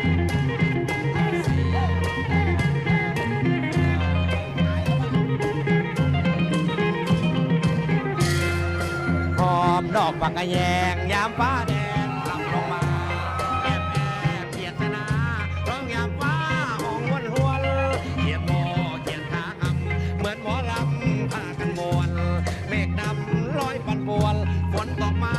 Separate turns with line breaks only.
หอมดอกปักกะแยงยามฟ้าแดงลำลงมาแอบแอบเกียดนาร้องยามฟ้าห้องวนหวนเกียดโมเกียดขาคำเหมือนหมอลำพากันมวนเมฆดำลอยปันปวนฝนตกมา